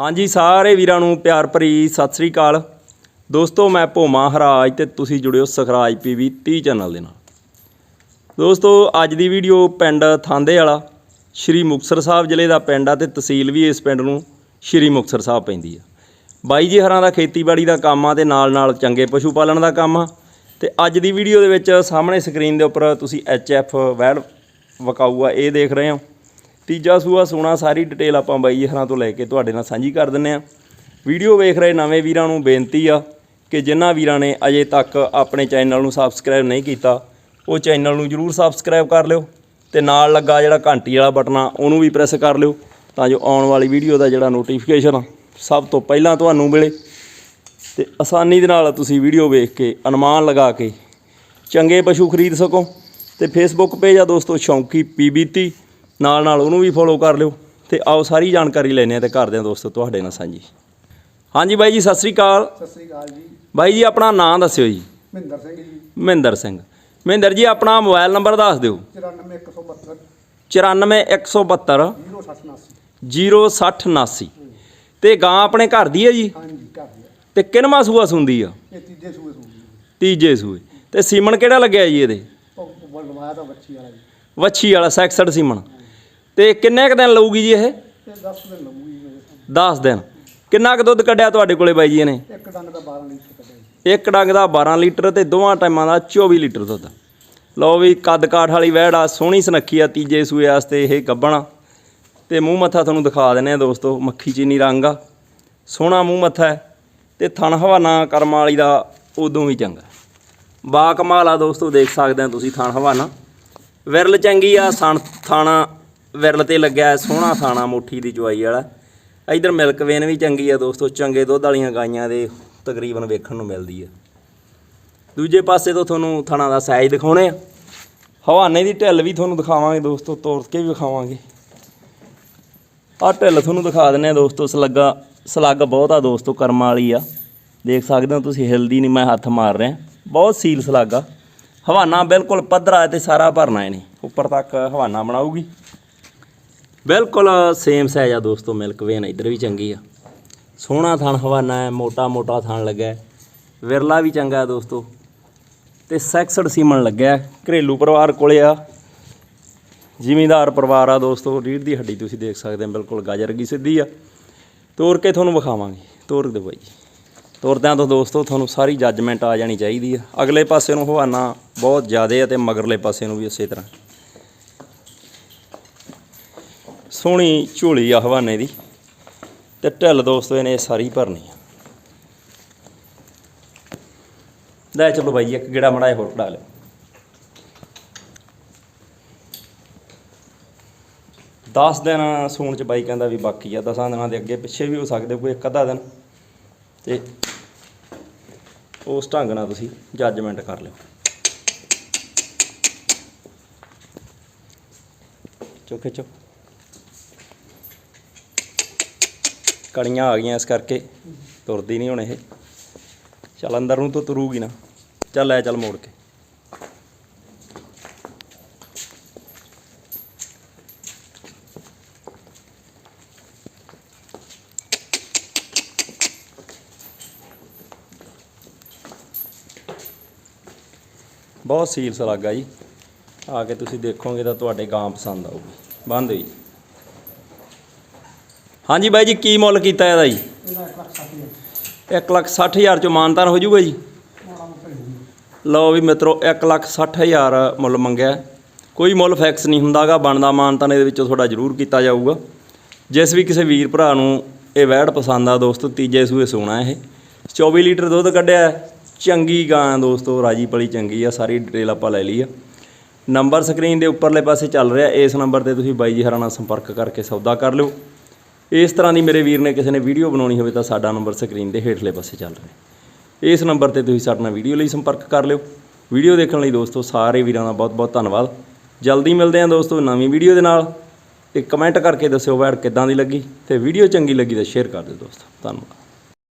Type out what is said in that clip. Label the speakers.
Speaker 1: ਹਾਂਜੀ, ਸਾਰੇ ਵੀਰਾਂ ਨੂੰ ਪਿਆਰ ਭਰੀ ਸਤਿ ਸ੍ਰੀ ਅਕਾਲ। ਦੋਸਤੋ, ਮੈਂ ਭੋਮਾ ਹਰਾਜ ਤੇ ਤੁਸੀਂ ਜੁੜਿਓ ਸਖਰਾਜ ਪੀਵੀ 30 ਚੈਨਲ ਦੇ ਨਾਲ। ਦੋਸਤੋ, ਅੱਜ ਦੀ ਵੀਡੀਓ ਪਿੰਡ ਥਾਂਦੇ ਵਾਲਾ, ਸ਼੍ਰੀ ਮੁਕਤਸਰ ਸਾਹਿਬ ਜ਼ਿਲ੍ਹੇ ਦਾ ਪਿੰਡ ਆ ਤੇ ਤਹਿਸੀਲ ਵੀ ਇਸ ਪਿੰਡ ਨੂੰ ਸ਼੍ਰੀ ਮੁਕਤਸਰ ਸਾਹਿਬ ਪੈਂਦੀ ਆ। ਬਾਈ ਜੀ ਹਰਾਂ ਦਾ ਖੇਤੀਬਾੜੀ ਦਾ ਕੰਮ ਆ ਤੇ ਨਾਲ ਨਾਲ ਚੰਗੇ ਪਸ਼ੂ ਪਾਲਣ ਦਾ ਕੰਮ ਆ ਤੇ ਅੱਜ ਦੀ ਵੀਡੀਓ ਦੇ ਵਿੱਚ ਸਾਹਮਣੇ ਸਕਰੀਨ ਦੇ ਉੱਪਰ ਤੁਸੀਂ ਐਚ ਐਫ ਵੈਲ ਵਕਾਊ ਆ, ਇਹ ਦੇਖ ਰਹੇ ਹੋ। ਤੀਜਾ ਸੂਆ ਸੋਨਾ ਸਾਰੀ ਡਿਟੇਲ ਆਪਾਂ ਬਾਈ ਜੀ ਹਰਾਂ ਤੋਂ ਲੈ ਕੇ ਤੁਹਾਡੇ ਨਾਲ ਸਾਂਝੀ ਕਰ ਦਿੰਨੇ ਆ। ਵੀਡੀਓ ਵੇਖ ਰਹੇ ਨਵੇਂ ਵੀਰਾਂ ਨੂੰ ਬੇਨਤੀ ਆ ਕਿ ਜਿਨ੍ਹਾਂ ਵੀਰਾਂ ਨੇ ਅਜੇ ਤੱਕ ਆਪਣੇ ਚੈਨਲ ਨੂੰ ਸਬਸਕ੍ਰਾਈਬ ਨਹੀਂ ਕੀਤਾ, ਉਹ ਚੈਨਲ ਨੂੰ ਜਰੂਰ ਸਬਸਕ੍ਰਾਈਬ ਕਰ ਲਿਓ ਤੇ ਨਾਲ ਲੱਗਾ ਜਿਹੜਾ ਘੰਟੀ ਵਾਲਾ ਬਟਨ ਆ, ਉਹਨੂੰ ਵੀ ਪ੍ਰੈਸ ਕਰ ਲਿਓ ਤਾਂ ਜੋ ਆਉਣ ਵਾਲੀ ਵੀਡੀਓ ਦਾ ਜਿਹੜਾ ਨੋਟੀਫਿਕੇਸ਼ਨ ਸਭ ਤੋਂ ਪਹਿਲਾਂ ਤੁਹਾਨੂੰ ਮਿਲੇ। ਤੇ ਆਸਾਨੀ ਦੇ ਨਾਲ ਤੁਸੀਂ ਵੀਡੀਓ ਵੇਖ ਕੇ, ਅਨੁਮਾਨ ਲਗਾ ਕੇ, ਚੰਗੇ ਪਸ਼ੂ ਖਰੀਦ ਸਕੋ। ਤੇ ਫੇਸਬੁੱਕ ਪੇਜ ਆ ਦੋਸਤੋ, ਸ਼ੌਂਕੀ ਪੀਬੀਤੀ ਨਾਲ ਨਾਲ ਉਹਨੂੰ ਵੀ ਫੋਲੋ ਕਰ ਲਿਓ ਤੇ ਆਓ ਸਾਰੀ ਜਾਣਕਾਰੀ ਲੈਣੇ ਆ ਤੇ ਕਰਦੇ ਆ ਦੋਸਤੋ ਤੁਹਾਡੇ ਨਾਲ ਸਾਂਝੀ। ਹਾਂਜੀ ਬਾਈ ਜੀ ਸਤਿ ਸ੍ਰੀ ਅਕਾਲ।
Speaker 2: ਸਤਿ ਸ੍ਰੀ ਅਕਾਲ ਜੀ।
Speaker 1: ਬਾਈ ਜੀ ਆਪਣਾ ਨਾਮ ਦੱਸਿਓ ਜੀ।
Speaker 2: ਮਹਿੰਦਰ ਸਿੰਘ ਜੀ।
Speaker 1: ਮਹਿੰਦਰ ਸਿੰਘ। ਮਹਿੰਦਰ ਜੀ ਆਪਣਾ ਮੋਬਾਈਲ ਨੰਬਰ ਦੱਸ ਦਿਓ।
Speaker 2: 94172
Speaker 1: 94172
Speaker 2: 0689
Speaker 1: 06079 ਤੇ ਗਾਂ ਆਪਣੇ ਘਰ ਦੀ ਹੈ ਜੀ?
Speaker 2: ਹਾਂਜੀ ਘਰ ਦੀ।
Speaker 1: ਤੇ ਕਿੰਨਵਾਂ ਸੂਆ ਸੁੰਦੀ ਆ?
Speaker 2: ਇਹ ਤੀਜੇ ਸੂਏ ਸੂਏ
Speaker 1: ਤੀਜੇ ਸੂਏ। ਤੇ ਸੀਮਨ ਕਿਹੜਾ ਲੱਗਿਆ ਜੀ ਇਹਦੇ?
Speaker 2: ਉਹ ਬਣਵਾਇਆ ਤਾਂ ਬੱਚੀ ਵਾਲਾ ਜੀ।
Speaker 1: ਵੱਛੀ ਵਾਲਾ ਸੈਕਸਡ ਸੀਮਨ। ਤੇ ਕਿੰਨੇ ਕ ਦਿਨ ਲਊਗੀ ਜੀ ਇਹ?
Speaker 2: ਇਹ 10 ਦਿਨ ਮੇਰੇ ਸਾਹਮਣੇ।
Speaker 1: 10 ਦਿਨ। ਕਿੰਨਾ ਕੁ ਦੁੱਧ ਕੱਢਿਆ ਤੁਹਾਡੇ ਕੋਲੇ ਬਾਈ ਜੀ ਇਹਨੇ?
Speaker 2: ਇੱਕ ਡੰਗ ਦਾ 12 ਲੀਟਰ ਕੱਢਿਆ ਜੀ।
Speaker 1: ਇੱਕ ਡੰਗ ਦਾ 12 ਲੀਟਰ ਤੇ ਦੋਵਾਂ ਟਾਈਮਾਂ ਦਾ 24 ਲੀਟਰ ਦੁੱਧ। ਲਓ ਵੀ ਕੱਦ ਕਾਠ ਵਾਲੀ ਵਹਿੜ ਆ ਸੋਹਣੀ ਸੁਨੱਖੀ ਆ ਤੀਜੇ ਸੂਏ ਵਾਸਤੇ ਇਹ ਗੱਬਣਾ ਤੇ ਮੂੰਹ ਮੱਥਾ ਤੁਹਾਨੂੰ ਦਿਖਾ ਦਿੰਨੇ ਆ ਦੋਸਤੋ ਮੱਖੀ ਚੀਨੀ ਰੰਗ ਆ। ਸੋਹਣਾ ਮੂੰਹ ਮੱਥਾ ਹੈ ਤੇ ਥਣ ਹਵਾਨਾ ਕਰਮ ਵਾਲੀ ਦਾ ਉਦੋਂ ਵੀ ਚੰਗਾ। ਬਾ ਕਮਾਲ ਆ ਦੋਸਤੋ ਦੇਖ ਸਕਦੇ ਆ ਤੁਸੀਂ ਥਣ ਹਵਾਨਾ ਵਿਰਲ ਚੰਗੀ ਆ ਸਣ ਥਾਣਾ ਵਿਰਲ ਤੇ ਲੱਗਿਆ ਸੋਹਣਾ ਥਾਣਾ ਮੋਠੀ ਦੀ ਚੁਆਈ ਵਾਲਾ। ਇਧਰ ਮਿਲਕ ਵੇਨ ਵੀ ਚੰਗੀ ਆ ਦੋਸਤੋ, ਚੰਗੇ ਦੁੱਧ ਵਾਲੀਆਂ ਗਾਈਆਂ ਦੇ ਤਕਰੀਬਨ ਵੇਖਣ ਨੂੰ ਮਿਲਦੀ ਆ। ਦੂਜੇ ਪਾਸੇ ਤੋਂ ਤੁਹਾਨੂੰ ਥਣਾ ਦਾ ਸਾਈਜ਼ ਦਿਖਾਉਣੇ ਆ। ਹਵਾਨੇ ਦੀ ਢਿੱਲ ਵੀ ਤੁਹਾਨੂੰ ਦਿਖਾਵਾਂਗੇ ਦੋਸਤੋ ਤੋੜ ਕੇ ਵੀ ਦਿਖਾਵਾਂਗੇ ਆਹ ਢਿੱਲ ਤੁਹਾਨੂੰ ਦਿਖਾ ਦਿੰਨੇ ਆ ਦੋਸਤੋ, ਸਲੱਗਾ, ਸਲੱਗ ਬਹੁਤ ਆ ਦੋਸਤੋ, ਕਰਮਾਂ ਵਾਲੀ ਆ। ਦੇਖ ਸਕਦੇ ਹੋ ਤੁਸੀਂ, ਹਿਲਦੀ ਨਹੀਂ, ਮੈਂ ਹੱਥ ਮਾਰ ਰਿਹਾ। ਬਹੁਤ ਸੀਲ ਸਲੱਗ ਆ। ਹਵਾਨਾ ਬਿਲਕੁਲ ਪੱਧਰਾ ਹੈ ਤੇ ਸਾਰਾ ਭਰਨਾ ਇਹਨੇ। ਉੱਪਰ ਤੱਕ ਹਵਾਨਾ ਬਣਾਊਗੀ। ਬਿਲਕੁਲ ਸੇਮ ਸਾਈਜ਼ ਆ ਦੋਸਤੋ ਮਿਲਕ ਵੇਨ ਇੱਧਰ ਵੀ ਚੰਗੀ ਆ। ਸੋਹਣਾ ਥਣ ਹਵਾਨਾ ਹੈ, ਮੋਟਾ ਮੋਟਾ ਥਣ ਲੱਗਾ ਵਿਰਲਾ ਵੀ ਚੰਗਾ ਦੋਸਤੋ। ਤੇ ਸੈਕਸਡ ਸੀਮਣ ਲੱਗਿਆ ਘਰੇਲੂ ਪਰਿਵਾਰ ਕੋਲੇ ਆ। ਜ਼ਿਮੀਂਦਾਰ ਪਰਿਵਾਰ ਆ ਦੋਸਤੋ ਰੀੜ ਦੀ ਹੱਡੀ ਤੁਸੀਂ ਦੇਖ ਸਕਦੇ ਹੋ, ਬਿਲਕੁਲ ਗਾਜਰ ਕੀ ਸਿੱਧੀ ਆ। ਤੋਰ ਕੇ ਤੁਹਾਨੂੰ ਵਿਖਾਵਾਂਗੇ, ਤੋਰ ਦਿਓ ਬਾਈ। ਤੋਰਦਿਆਂ ਤੋਂ ਦੋਸਤੋ, ਤੁਹਾਨੂੰ ਸਾਰੀ ਜੱਜਮੈਂਟ ਆ ਜਾਣੀ ਚਾਹੀਦੀ ਆ। ਅਗਲੇ ਪਾਸੇ ਨੂੰ ਹਵਾਨਾ ਬਹੁਤ ਜ਼ਿਆਦਾ ਆ ਤੇ ਮਗਰਲੇ ਪਾਸੇ ਨੂੰ ਵੀ ਇਸੇ ਤਰ੍ਹਾਂ। ਸੋਹਣੀ ਝੋਲੀ ਆ ਹਵਾਨੇ ਦੀ ਤੇ ਢਿੱਲ ਦੋਸਤੋ, ਇਹਨੇ ਸਾਰੀ ਭਰਨੀ ਆ। ਲੈ ਚਲੋ ਬਾਈ, ਇੱਕ ਗੇੜਾ ਮੜਾਏ ਹੋਰ ਕਢਾ ਲਿਓ। 10 ਦਿਨ ਸੂਣ ਚ ਬਾਈ ਕਹਿੰਦਾ ਵੀ ਬਾਕੀ ਆ 10 ਦਿਨਾਂ ਦੇ ਅੱਗੇ ਪਿੱਛੇ ਵੀ ਹੋ ਸਕਦੇ, ਕੋਈ ਇੱਕ ਅੱਧਾ ਦਿਨ। ਤੇ ਉਸ ਢੰਗ ਨਾਲ ਤੁਸੀਂ ਜੱਜਮੈਂਟ ਕਰ ਲਿਓ। ਚੋ ਖਿੱਚੋ। ਕੜੀਆਂ ਆ ਗਈਆਂ ਇਸ ਕਰਕੇ, ਤੁਰਦੀ ਨਹੀਂ ਹੁਣ ਇਹ। ਚੱਲ ਅੰਦਰ ਨੂੰ ਤਾਂ ਤੁਰੂਗੀ ਨਾ। ਚੱਲ ਲੈ ਚੱਲ ਮੋੜ ਕੇ। ਬਹੁਤ ਸੀਲਸ ਲੱਗਾ ਜੀ। ਆ ਕੇ ਤੁਸੀਂ ਦੇਖੋਗੇ ਤਾਂ ਤੁਹਾਡੇ ਗਾਂ ਪਸੰਦ ਆਊਗੀ। ਬੰਦ ਹੋਈ। ਹਾਂਜੀ ਬਾਈ ਜੀ, ਕੀ ਮੁੱਲ ਕੀਤਾ ਇਹਦਾ ਜੀ?
Speaker 2: ਇਹਦਾ 1 ਲੱਖ 60 ਹਜ਼ਾਰ
Speaker 1: ਚੋਂ ਮਾਨਤਾਨ ਹੋ ਜਾਊਗਾ ਜੀ? ਲਓ ਵੀ ਮਿੱਤਰੋ 1 ਲੱਖ 60 ਹਜ਼ਾਰ ਮੁੱਲ ਮੰਗਿਆ। ਕੋਈ ਮੁੱਲ ਫਿਕਸ ਨਹੀਂ ਹੁੰਦਾਗਾ, ਬਣਦਾ ਮਾਨਤਾਨ ਇਹਦੇ ਵਿੱਚੋਂ ਤੁਹਾਡਾ ਜ਼ਰੂਰ ਕੀਤਾ ਜਾਊਗਾ। ਜਿਸ ਵੀ ਕਿਸੇ ਵੀਰ ਭਰਾ ਨੂੰ ਇਹ ਵੈੜ ਪਸੰਦ ਆ ਦੋਸਤੋ, ਤੀਜੇ ਸੂਏ ਸੋਣਾ ਇਹ। 24 ਲੀਟਰ ਦੁੱਧ ਕੱਢਿਆ। ਚੰਗੀ ਗਾਂ ਦੋਸਤੋ, ਰਾਜੀ ਪਲੀ ਚੰਗੀ ਆ, ਸਾਰੀ ਡਿਟੇਲ ਆਪਾਂ ਲੈ ਲਈ ਆ। ਨੰਬਰ ਸਕਰੀਨ ਦੇ ਉੱਪਰਲੇ ਪਾਸੇ ਚੱਲ ਰਿਹਾ, ਇਸ ਨੰਬਰ ਤੇ ਤੁਸੀਂ ਬਾਈ ਜੀ ਹਰਾਂ ਨਾਲ ਸੰਪਰਕ ਕਰਕੇ ਸੌਦਾ ਕਰ ਲਿਓ। ਇਸ ਤਰ੍ਹਾਂ ਦੀ ਮੇਰੇ ਵੀਰ ਨੇ ਕਿਸੇ ਨੇ ਵੀਡੀਓ ਬਣਾਉਣੀ ਹੋਵੇ ਤਾਂ ਸਾਡਾ ਨੰਬਰ ਸਕਰੀਨ ਦੇ ਹੇਠਲੇ ਪਾਸੇ ਚੱਲ ਰਿਹਾ ਇਸ ਨੰਬਰ ਤੇ ਤੁਸੀਂ ਸਾਡੇ ਨਾਲ ਵੀਡੀਓ ਲਈ ਸੰਪਰਕ ਕਰ ਲਿਓ। ਵੀਡੀਓ ਦੇਖਣ ਲਈ ਦੋਸਤੋ ਸਾਰੇ ਵੀਰਾਂ ਦਾ ਬਹੁਤ ਬਹੁਤ ਧੰਨਵਾਦ। ਜਲਦੀ ਮਿਲਦੇ ਹਾਂ ਦੋਸਤੋ ਨਵੀਂ ਵੀਡੀਓ ਦੇ ਨਾਲ। ਤੇ ਕਮੈਂਟ ਕਰਕੇ ਦੱਸਿਓ ਵੈਡ ਕਿੱਦਾਂ ਦੀ ਲੱਗੀ ਤੇ ਵੀਡੀਓ ਚੰਗੀ ਲੱਗੀ ਤਾਂ ਸ਼ੇਅਰ ਕਰ ਦਿਓ ਦੋਸਤੋ। ਧੰਨਵਾਦ।